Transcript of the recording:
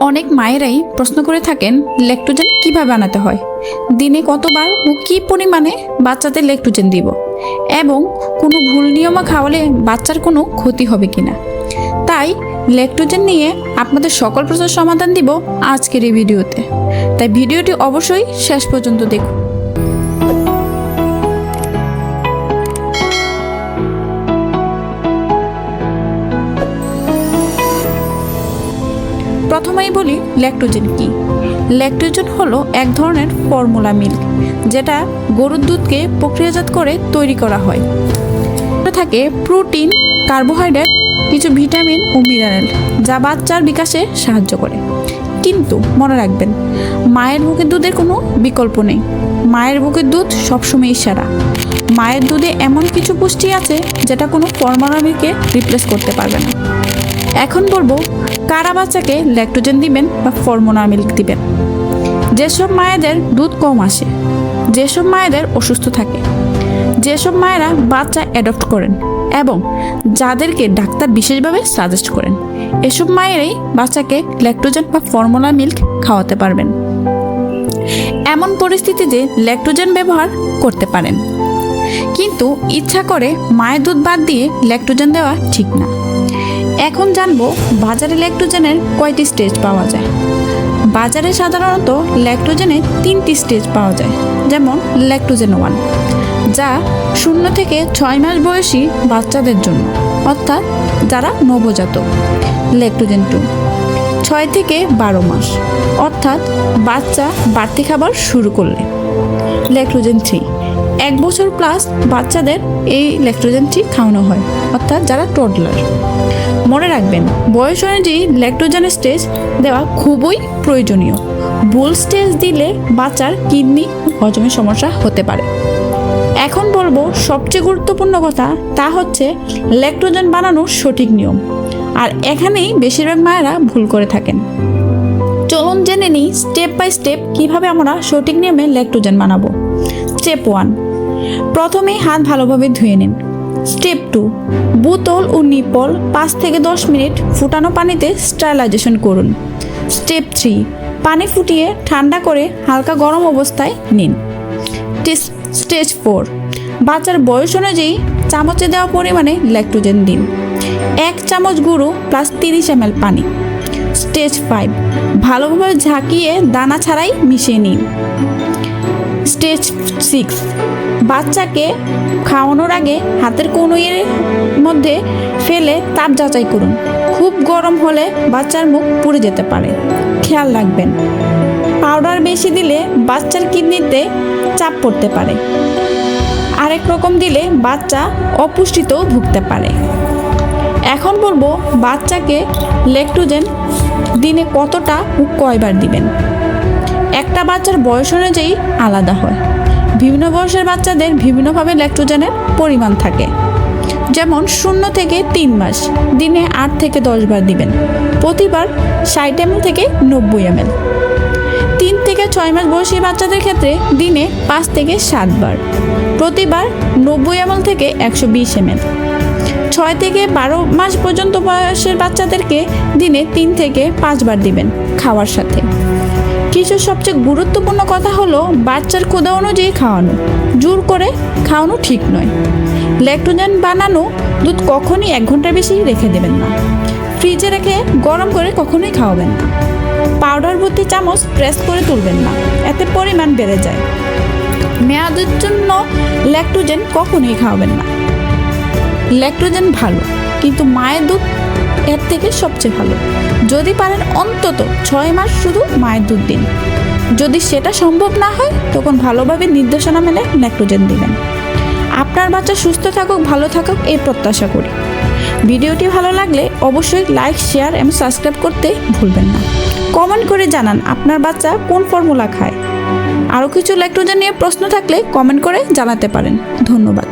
অনেক মায়েরাই প্রশ্ন করে থাকেন, লেকটোজেন কীভাবে আনাতে হয়? দিনে কতবার ও কী পরিমাণে বাচ্চাদের লেকটোজেন দিব? এবং কোনো ভুল নিয়মা খাওয়ালে বাচ্চার কোনো ক্ষতি হবে কি না তাই লেকটোজেন নিয়ে আপনাদের সকল প্রশ্নের সমাধান দিব আজকের এই ভিডিওতে। তাই ভিডিওটি অবশ্যই শেষ পর্যন্ত দেখুন। প্রথমেই বলি ল্যাকটোজেন কি? ল্যাকটোজেন হলো এক ধরনের ফর্মুলা মিল্ক যেটা গরুর দুধকে প্রক্রিয়াজাত করে তৈরি করা হয়। থাকে প্রোটিন কার্বোহাইড্রেট কিছু ভিটামিন ও মিনারেল যা বাচ্চার বিকাশে সাহায্য করে। কিন্তু মনে রাখবেন, মায়ের বুকের দুধের কোনো বিকল্প নেই। মায়ের বুকের দুধ সবসময়ই সেরা। মায়ের দুধে এমন কিছু পুষ্টি আছে, যেটা কোনো ফর্মুলা মিল্কে রিপ্লেস করতে পারবে না। এখন বলব, কারা বাচ্চাকে ল্যাকটোজেন দিবেন বা ফর্মুলা মিল্ক দিবেন? যেসব মায়েদের দুধ কম আসে, যেসব মায়েদের অসুস্থ থাকে, যেসব মায়েরা বাচ্চা অ্যাডপ্ট করেন এবং যাদেরকে ডাক্তার বিশেষভাবে সাজেস্ট করেন, এসব মায়েরাই বাচ্চাকে ল্যাকটোজেন বা ফর্মুলা মিল্ক খাওয়াতে পারবেন। এমন পরিস্থিতিতে ল্যাকটোজেন ব্যবহার করতে পারেন। কিন্তু ইচ্ছা করে মায়ের দুধ বাদ দিয়ে ল্যাকটোজেন দেওয়া ঠিক না। এখন জানব বাজারে ল্যাকটোজেনের কয়টি স্টেজ পাওয়া যায়। বাজারে সাধারণত ল্যাকটোজেনের তিনটি স্টেজ পাওয়া যায়, যেমন ল্যাকটোজেন ওয়ান, যা শূন্য থেকে ছয় মাস বয়সী বাচ্চাদের জন্য, অর্থাৎ যারা নবজাতক, ল্যাকটোজেন টু, ছয় থেকে বারো মাস, অর্থাৎ বাচ্চা বাড়তি খাবার শুরু করলে, ল্যাকটোজেন থ্রি। এক বছর প্লাস বাচ্চাদের এই ল্যাকটোজেনটি খাওয়ানো হয়, অর্থাৎ যারা টোডলার মনে রাখবেন, বয়স অনুযায়ী ল্যাকটোজেনের স্টেজ দেওয়া খুবই প্রয়োজনীয়। ভুল স্টেজ দিলে বাচ্চার কিডনি হজমের সমস্যা হতে পারে। এখন বলব, সবচেয়ে গুরুত্বপূর্ণ কথা তা হচ্ছে ল্যাকটোজেন বানানোর সঠিক নিয়ম। আর এখানেই বেশিরভাগ মায়েরা ভুল করে থাকেন। চলুন জেনে নিই স্টেপ বাই স্টেপ কীভাবে আমরা সঠিক নিয়মে ল্যাকটোজেন বানাবো। স্টেপ ওয়ান প্রথমেই হাত ভালোভাবে ধুয়ে নিন। স্টেপ টু বোতল ও নিপল পাঁচ থেকে দশ মিনিট ফুটানো পানিতে স্টাইলাইজেশন করুন। স্টেপ থ্রি পানি ফুটিয়ে ঠান্ডা করে হালকা গরম অবস্থায় নিন। স্টেজ ফোর বাচ্চার বয়স অনুযায়ী চামচে দেওয়া পরিমাণে ল্যাকটোজেন দিন। এক চামচ গুঁড়ো প্লাস তিরিশ এম পানি। স্টেজ ফাইভ ভালোভাবে ঝাঁকিয়ে দানা ছাড়াই মিশিয়ে নিন। Stage six. বাচ্চাকে খাওয়ানোর আগে হাতের কনুইয়ের মধ্যে ফেলে তাপ যাচাই করুন। খুব গরম হলে বাচ্চার মুখ পুড়ে যেতে পারে। খেয়াল রাখবেন। পাউডার বেশি দিলে বাচ্চার কিডনিতে চাপ পড়তে পারে। আরেক রকম দিলে বাচ্চা অপুষ্টিতেও ভুগতে পারে। এখন বলব বাচ্চাকে ল্যাকটোজেন দিনে কতটা কয়বার দিবেন? একটা বাচ্চার বয়স অনুযায়ী আলাদা হয়। বিভিন্ন বয়সের বাচ্চাদের বিভিন্নভাবে ল্যাকটোজেনের পরিমাণ থাকে। যেমন শূন্য থেকে তিন মাস, দিনে আট থেকে দশ বার দিবেন। প্রতিবার ষাট এম থেকে নব্বই এম তিন থেকে ছয় মাস বয়সী বাচ্চাদের ক্ষেত্রে দিনে পাঁচ থেকে সাতবার প্রতিবার নব্বই এম থেকে একশো বিশ এম ছয় থেকে বারো মাস পর্যন্ত বয়সের বাচ্চাদেরকে দিনে তিন থেকে পাঁচবার দিবেন খাওয়ার সাথে। কিছু সবচেয়ে গুরুত্বপূর্ণ কথা হলো বাচ্চার ক্ষুদা অনুযায়ী খাওয়ানো। জোর করে খাওয়ানো ঠিক নয়। ল্যাকটোজেন বানানো দুধ কখনই এক ঘণ্টার বেশি রেখে দেবেন না। ফ্রিজে রেখে গরম করে কখনোই খাওয়াবেন না। পাউডার ভর্তি চামচ প্রেস করে তুলবেন না। এতে পরিমাণ বেড়ে যায়। মেয়াদের জন্য ল্যাকটোজেন কখনোই খাওয়াবেন না। ল্যাকটোজেন ভালো, কিন্তু মায়ের দুধ এর থেকে সবচেয়ে ভালো। যদি পারেন অন্তত ছয় মাস শুধু মায়ের দুধ দিন। যদি সেটা সম্ভব না হয়, তখন ভালোভাবে নির্দেশনা মেনে ল্যাকটোজেন দিবেন। আপনার বাচ্চা সুস্থ থাকুক, ভালো থাকুক, এই প্রত্যাশা করি। ভিডিওটি ভালো লাগলে অবশ্যই লাইক, শেয়ার এবং সাবস্ক্রাইব করতে ভুলবেন না। কমেন্ট করে জানান আপনার বাচ্চা কোন ফর্মুলা খায়। আরও কিছু ল্যাকটোজেন নিয়ে প্রশ্ন থাকলে কমেন্ট করে জানাতে পারেন। ধন্যবাদ।